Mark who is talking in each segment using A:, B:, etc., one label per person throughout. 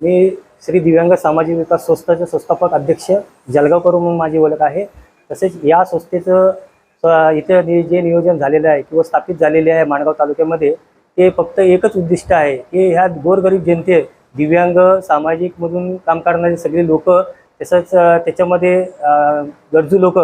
A: मी श्री दिव्यांग सामाजिक विकास संस्थाचे संस्थापक अध्यक्ष जलगावकर म्हणून माझी ओळख आहे. तसेच या संस्थेचं इथे इथं नि- जे नियोजन झालेलं आहे किंवा स्थापित झालेले आहे माणगाव तालुक्यामध्ये ते फक्त एकच उद्दिष्ट आहे की ह्या गोरगरीब जनते दिव्यांग सामाजिकमधून काम करणारी सगळी लोक तसंच त्याच्यामध्ये गरजू लोक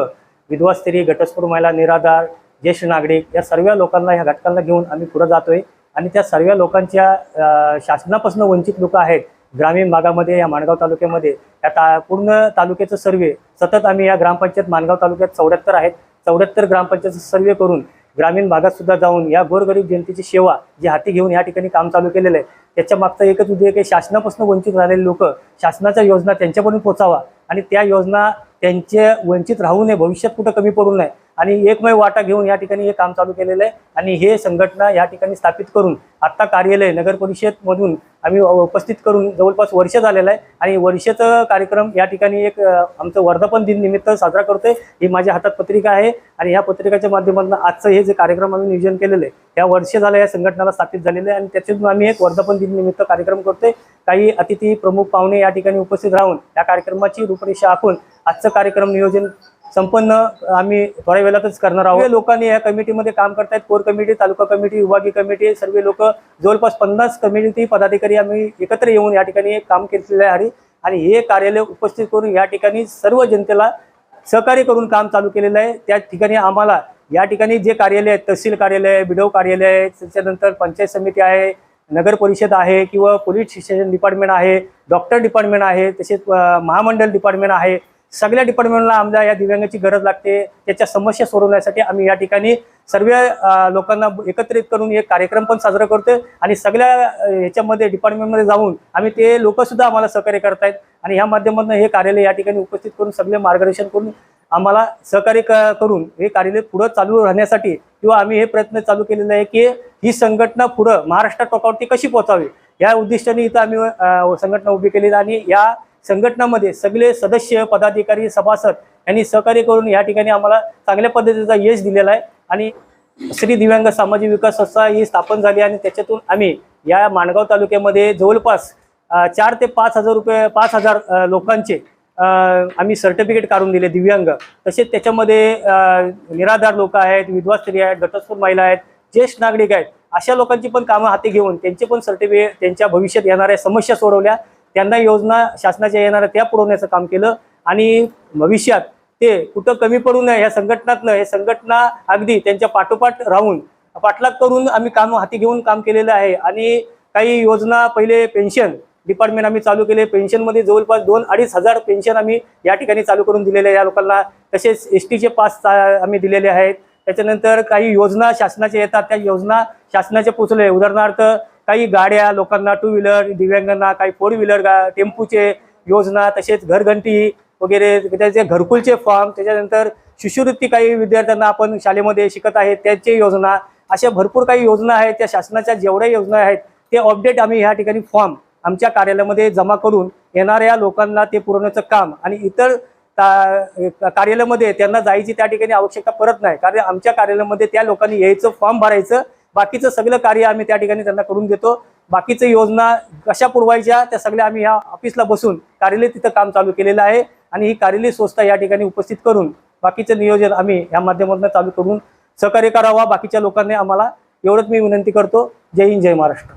A: विधवा स्त्री घटस्फोट महिला निराधार ज्येष्ठ नागरिक या सर्व लोकांना ह्या घटकांना घेऊन आम्ही पुढे जातोय. आणि त्या सर्व लोकांच्या शासनापासून वंचित लोक आहेत ग्रामीण भागामध्ये या माणगाव तालुक्यामध्ये या ता पूर्ण तालुक्याचं सर्वे सतत आम्ही या ग्रामपंचायत माणगाव तालुक्यात चौऱ्याहत्तर आहेत. चौऱ्याहत्तर ग्रामपंचायतचं सर्वे करून ग्रामीण भागात सुद्धा जाऊन या गोरगरीब जनतेची सेवा जी हाती घेऊन या ठिकाणी काम चालू केलेलं आहे त्याच्या मागचा एकच उद्योग आहे शासनापासून वंचित राहिलेले लोक शासनाच्या योजना त्यांच्यापर्यंत पोचावा आणि त्या योजना त्यांचे वंचित राहू नये भविष्यात कुठं कमी पडू नये आणि एकमय वाटा घेऊन या ठिकाणी हे काम चालू केलेलं आहे आणि हे संघटना या ठिकाणी स्थापित करून आत्ता कार्यालय नगर परिषदमधून आम्ही उपस्थित करून जवळपास वर्ष झालेलं आहे आणि वर्षाचं कार्यक्रम या ठिकाणी एक आमचं वर्धापन दिन निमित्त साजरा करतोय. ही माझ्या हातात पत्रिका आहे आणि ह्या पत्रिकाच्या माध्यमातून आजचं हे जे कार्यक्रम आम्ही नियोजन केलेलं आहे या वर्ष झालं या संघटनाला स्थापित झालेलं आहे आणि त्याच्यातून आम्ही एक वर्धापन दिन निमित्त कार्यक्रम करतोय. काही अतिथी प्रमुख पाहुणे या ठिकाणी उपस्थित राहून या कार्यक्रमाची रूपरेषा आखून आजचं कार्यक्रम नियोजन संपन्न आम्ही थोड्या वेळातच करणार आहोत. लोकांनी या कमिटीमध्ये काम करतायत. कोर कमिटी तालुका कमिटी विभागीय कमिटी सर्व लोक. जवळपास पन्नास कमिटी पदाधिकारी आम्ही एकत्र येऊन या ठिकाणी काम केलेलं आहे. आणि हे कार्यालय उपस्थित करून या ठिकाणी सर्व जनतेला सहकार्य करून काम चालू केलेलं आहे. त्या ठिकाणी आम्हाला या ठिकाणी जे कार्यालय आहेत तहसील कार्यालय आहे बिडव कार्यालय आहे त्याच्यानंतर पंचायत समिती आहे नगर परिषद आहे किंवा पोलीस स्टेशन डिपार्टमेंट आहे डॉक्टर डिपार्टमेंट आहे तसेच महामंडळ डिपार्टमेंट आहे. सगळ्या डिपार्टमेंटला आमच्या या दिव्यांगाची गरज लागते. त्याच्या समस्या सोडवण्यासाठी आम्ही या ठिकाणी सर्व लोकांना एकत्रित करून एक कार्यक्रम पण साजरा करतोय. आणि सगळ्या ह्याच्यामध्ये डिपार्टमेंटमध्ये जाऊन आम्ही ते लोकसुद्धा आम्हाला सहकार्य करतायत. आणि ह्या माध्यमातून हे कार्यालय या ठिकाणी उपस्थित करून सगळे मार्गदर्शन करून आम्हाला सहकार्य क- करून हे कार्यालय पुढं चालू राहण्यासाठी किंवा आम्ही हे प्रयत्न चालू केलेले आहे की ही संघटना पुढं महाराष्ट्र टोकावरती कशी पोहोचावी? या उद्दिष्टाने इथं आम्ही संघटना उभी केली आणि या संघटनामध्ये सगळे सदस्य पदाधिकारी सभासद यांनी सहकार्य करून या ठिकाणी आम्हाला चांगल्या पद्धतीचा यश दिलेला आहे. आणि श्री दिव्यांग सामाजिक विकास संस्था ही स्थापन झाली आणि त्याच्यातून आम्ही या माणगाव तालुक्यामध्ये जवळपास चार ते पाच हजार रुपये पाच हजार लोकांचे आम्ही सर्टिफिकेट काढून दिले दिव्यांग. तसेच त्याच्यामध्ये निराधार लोक आहेत विधवा स्त्री आहेत घटस्फोट महिला आहेत ज्येष्ठ नागरिक आहेत. अशा लोकांची पण कामं हाती घेऊन त्यांचे पण सर्टिफिकेट त्यांच्या भविष्यात येणाऱ्या समस्या सोडवल्या. त्यांना योजना शासनाच्या येणाऱ्या त्या पुरवण्याचं काम केलं. आणि भविष्यात ते कुठं कमी पडू नये या संघटनातनं हे संघटना अगदी त्यांच्या पाठोपाठ राहून पाठलाग करून आम्ही काम हाती घेऊन काम केलेलं आहे. आणि काही योजना पहिले पेन्शन डिपार्टमेंट आम्ही चालू केले. पेन्शनमध्ये जवळपास दोन अडीच हजार पेन्शन आम्ही या ठिकाणी चालू करून दिलेले आहे या लोकांना. तसेच एस टीचे पास आम्ही दिलेले आहेत. त्याच्यानंतर काही योजना शासनाच्या येतात. त्या योजना शासनाच्या पोचले. उदाहरणार्थ काही गाड्या लोकांना टू व्हीलर दिव्यांगांना काही फोर व्हीलर गा टेम्पूचे योजना तसेच घरघंटी वगैरे त्याचे घरकुलचे फॉर्म त्याच्यानंतर शिष्यवृत्ती काही विद्यार्थ्यांना आपण शाळेमध्ये शिकत आहेत त्याचे योजना अशा भरपूर काही योजना आहेत. त्या शासनाच्या जेवढ्या योजना आहेत ते अपडेट आम्ही ह्या ठिकाणी फॉर्म आमच्या कार्यालयामध्ये जमा करून येणाऱ्या लोकांना ते पुरवण्याचं काम आणि इतर कार्यालयामध्ये त्यांना जायची त्या ठिकाणी आवश्यकता परत नाही. कारण आमच्या कार्यालयामध्ये त्या लोकांनी यायचं फॉर्म भरायचं बाकीचं सगळं कार्य आम्ही त्या ठिकाणी त्यांना करून देतो. बाकीचं योजना कशा पुरवायच्या त्या सगळ्या आम्ही या ऑफिसला बसून कार्यालय तिथं काम चालू केलेलं आहे आणि ही कार्यालय संस्था या ठिकाणी उपस्थित करून बाकीचं नियोजन आम्ही या माध्यमातून चालू करून सहकार्य करावा. बाकीच्या लोकांनी आम्हाला एवढंच मी विनंती करतो. जय हिंद जय महाराष्ट्र.